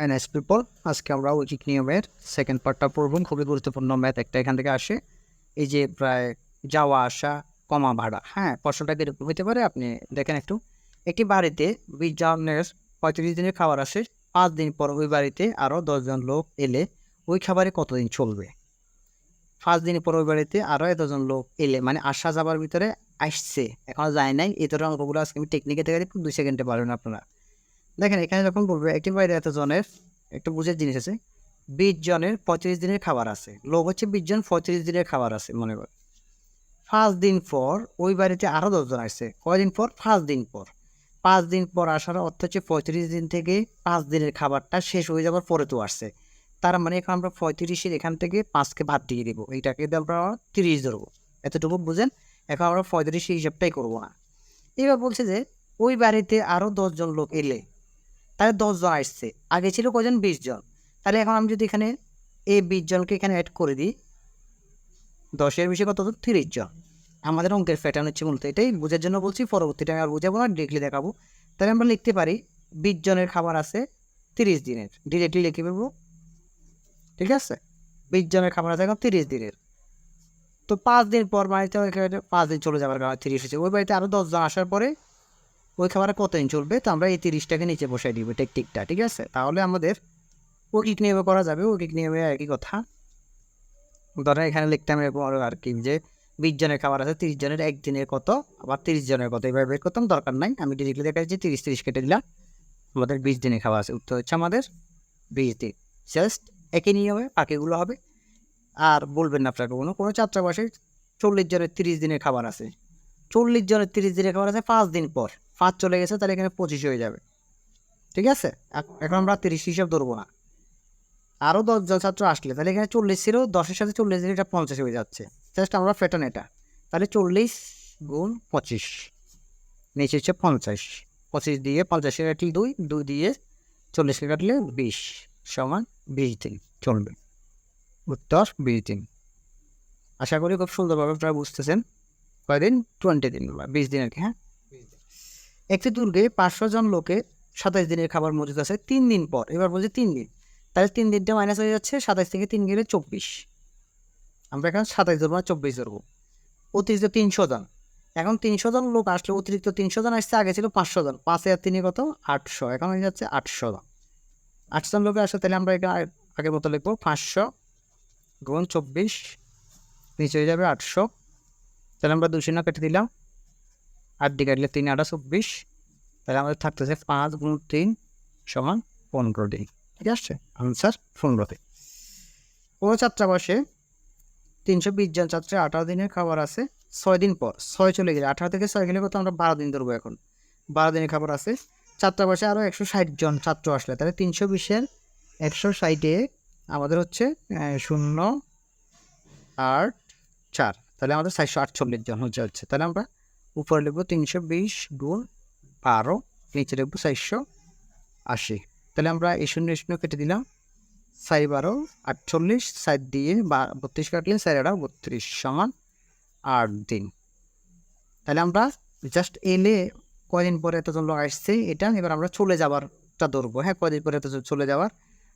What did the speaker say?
NS people আজকে আমরা ঐকিক নিয়মের সেকেন্ড পার্টটা পড়ব, খুবই গুরুত্বপূর্ণ ম্যাথ একটা এখান থেকে আসে। এই যে প্রায় যাওয়া আসা, কমা ভাড়া হ্যাঁ প্রশ্নটা কীরকম হতে পারে আপনি দেখেন একটু। একটি বাড়িতে বিশ জনের পঁয়ত্রিশ দিনের খাবার আসে, পাঁচ দিন পর ওই বাড়িতে আরও দশজন লোক এলে ওই খাবারে কতদিন চলবে? পাঁচ দিন পর ওই বাড়িতে আরও এতজন লোক এলে মানে আসা যাবার ভিতরে আসছে, এখনও যায় নাই। এই ধরনের অঙ্কগুলো আজকে আমি টেকনিকে থেকে দুই সেকেন্ডে পারবেন আপনারা। দেখেন, এখানে যখন বলবে, একটি বাড়িতে এতজনের একটু বুঝের জিনিস আছে, বিশ জনের পঁয়ত্রিশ দিনের খাবার আছে। লোক হচ্ছে বিশ জন পঁয়ত্রিশ দিনের খাবার আছে, মনে কর। পাঁচ দিন পর ওই বাড়িতে আরও দশজন আসছে। কয়দিন পর? পাঁচ দিন পর। পাঁচ দিন পর আসার অর্থ হচ্ছে পঁয়ত্রিশ দিন থেকে পাঁচ দিনের খাবারটা শেষ হয়ে যাওয়ার পরে তো আসছে। তার মানে এখন আমরা পঁয়ত্রিশের এখান থেকে পাঁচকে ভাত দিয়ে দেবো। এইটাকে আমরা তিরিশ ধরবো। এতটুকু বুঝেন? এখন আমরা পঁয়ত্রিশের হিসাবটাই করব না। এবার বলছে যে, ওই বাড়িতে আরও দশজন লোক এলে তাহলে দশজন আসছে। আগে ছিল কজন বিশ জন। তাহলে এখন আমি যদি এখানে এই বিশ জনকে এখানে অ্যাড করে দিই, দশের বেশি কত? তিরিশ জন। আমাদের অঙ্কের প্যাটার্ন হচ্ছে মূলত এটাই। বোঝার জন্য বলছি পরবর্তীটা আমি আর বুঝাবো না ডিরেক্টলি দেখাবো। তাহলে আমরা লিখতে পারি, বিশ জনের খাবার আছে তিরিশ দিনের। ডিরেক্টলি লিখে ফেলব। ঠিক আছে? বিশ জনের খাবার আছে এখন তিরিশ দিনের। তো পাঁচ দিন পর বাড়িতে পাঁচ দিন চলে যাবার কারণে তিরিশ হচ্ছে ওই বাড়িতে আরও দশজন আসার পরে ওই খাবারে কতদিন চলবে? তো আমরা এই তিরিশটাকে নিচে বসাই দিব টেকটিকটা ঠিক আছে? তাহলে আমাদের ওকিক নিয়মে করা যাবে? ওকিক নিয়মে একই কথা। ধরেন এখানে লিখতাম এরকম আরও আর কি যে, বিশ জনের খাবার আছে, তিরিশ জনের একদিনের কত? আবার তিরিশ জনের কত? এইভাবে বের করতাম, দরকার নাই। আমি ডিরেক্টলি দেখা যাচ্ছে তিরিশ তিরিশ কেটে দিলাম। আমাদের বিশ দিনের খাবার আছে। উত্তর হচ্ছে আমাদের বিশ দিন। জাস্ট একই নিয়মে বাকিগুলো হবে। আর বলবেন না আপনাকে কোনো কোনো ছাত্রাবাসে চল্লিশ জনের তিরিশ দিনের খাবার আছে। চল্লিশ জনের তিরিশ দিনের খাবার আছে, পাঁচ দিন পর। পাঁচ চলে গেছে, তাহলে এখানে পঁচিশ হয়ে যাবে। ঠিক আছে? এখন আমরা তিরিশ হিসাব ধরবো না। আরও দশজন ছাত্র আসলে, তাহলে এখানে চল্লিশ ছিল, দশের সাথে চল্লিশ দিন এটা পঞ্চাশ হয়ে যাচ্ছে। জাস্ট আমরা ফেটান এটা। তাহলে চল্লিশ গুণ পঁচিশ, নিচে হচ্ছে পঞ্চাশ। পঁচিশ দিয়ে পঞ্চাশে কাটলে দুই দুই দিয়ে চল্লিশকে কাটলে বিশ সমান বিশ দিন চলবে। উত্তর বিশ দিন। আশা করি খুব সুন্দরভাবে আপনারা বুঝতেছেন। কয়দিন? টোয়েন্টি দিন বা বিশ দিন আর কি হ্যাঁ? একটি দুর্গে পাঁচশো জন লোকে সাতাশ দিনের খাবার মজুদ আছে, তিন দিন পর। এবার বলছি তিন দিন। তাহলে তিন দিনটা মাইনাস হয়ে যাচ্ছে সাতাশ থেকে তিন গেলে চব্বিশ। আমরা এখন সাতাশ ধরবো না, চব্বিশ ধরবো। অতিরিক্ত তিনশো জন। এখন তিনশো জন লোক আসলে অতিরিক্ত তিনশো জন আসছে, আগে ছিল পাঁচশো জন। পাঁচ হাজার তিনে কত? আটশো। এখন হয়ে যাচ্ছে আটশো জন। আটশো জন লোকে আসলে তাহলে আমরা আগে- আগের মতো লিখব পাঁচশো গুণ চব্বিশ, নিচে হয়ে যাবে আটশো। তাহলে আমরা দুশো না কেটে দিলাম। আট দিকে কাটলে তিন, আটা চব্বিশ। তাহলে আমাদের থাকতেছে পাঁচ গুণ তিন সমান পনেরো দিন। ঠিক আছে? আনসার পনেরোতে কোনো ছাত্রাবাসে তিনশো বিশ জন ছাত্রের আঠারো দিনের খাবার আছে, ছয় দিন পর, ছয় চলে গেলে, আঠারো থেকে ছয় গেলে কত আমরা বারো দিন ধরবো এখন? বারো দিনের খাবার আছে ছাত্রাবাসে আরও একশো ষাট জন ছাত্র আসলে, তাহলে তিনশো বিশের একশো ষাটে আমাদের হচ্ছে শূন্য, আট, চার। তাহলে আমাদের চারশো আটচল্লিশ জন হচ্ছে হচ্ছে। তাহলে আমরা উপরে লিখব তিনশো বিশ গুণ বারো, নিচে লিখব চারশো আশি। তাহলে আমরা এই শূন্য শূন্য কেটে দিলাম। চার বারো, আটচল্লিশ সাত দিয়ে বা বত্রিশ কাটলে চার আটা বত্রিশ সমান আট দিন তাহলে আমরা জাস্ট এলে কয়দিন পরে এতজন লোক আসছে এটা, এবার আমরা চলে যাওয়ারটা ধরবো। হ্যাঁ কয়দিন পরে এতজন চলে যাওয়ার?